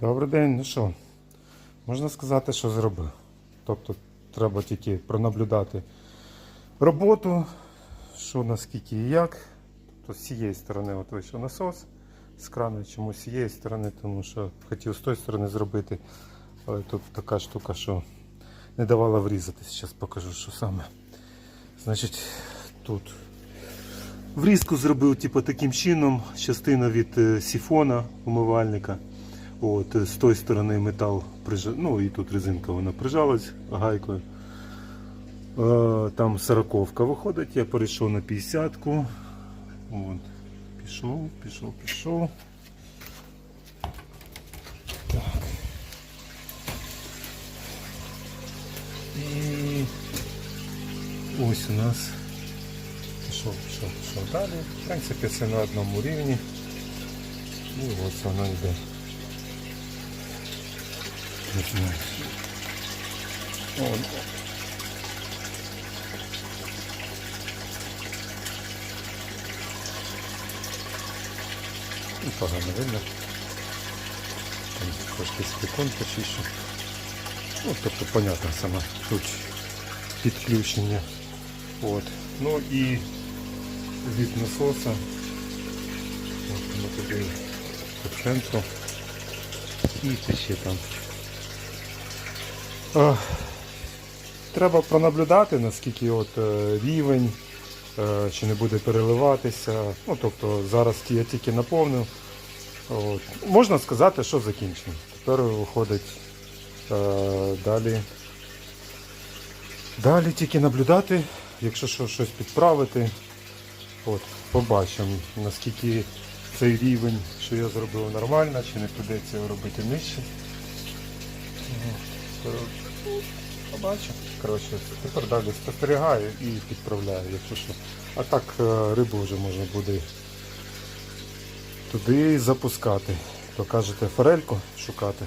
Добрий день, ну що, можна сказати, що зробив. Тобто треба тільки пронаблюдати роботу, що наскільки і як. Тобто з цієї сторони от вийшов насос з крана, чому з цієї сторони, тому що хотів з тої сторони зробити, але тут така штука, що не давала врізатись. Зараз покажу, що саме. Значить, тут врізку зробив типу, таким чином, частина від е, сіфона умивальника. От, з тої сторони метал прижа... ну і тут резинка вона прижалась гайкою. Е, там сороковка виходить, я перейшов на 50-ку. От. Пішов, пішов, пішов. Так. І ось у нас пішов, пішов, пішов далі. В принципі, все на одному рівні. І ось воно йде. Не знаю. О, І погано видно. Там трошки спекон почищу. Ну, тобто, понятно, сама тут підключення. От. Ну і від насоса. От воно туди по центру. І ще там. А, треба пронаблюдати, наскільки от е, рівень, е, чи не буде переливатися. Ну, тобто зараз я тільки наповнив. От. Можна сказати, що закінчено. Тепер виходить е, далі. Далі тільки наблюдати, якщо що, щось підправити. От, побачимо, наскільки цей рівень, що я зробив нормально, чи не придеться його робити нижче. Побачимо. Коротше, тепер далі спостерігаю і підправляю, якщо що. А так е, рибу вже можна буде туди запускати. То кажете форельку шукати.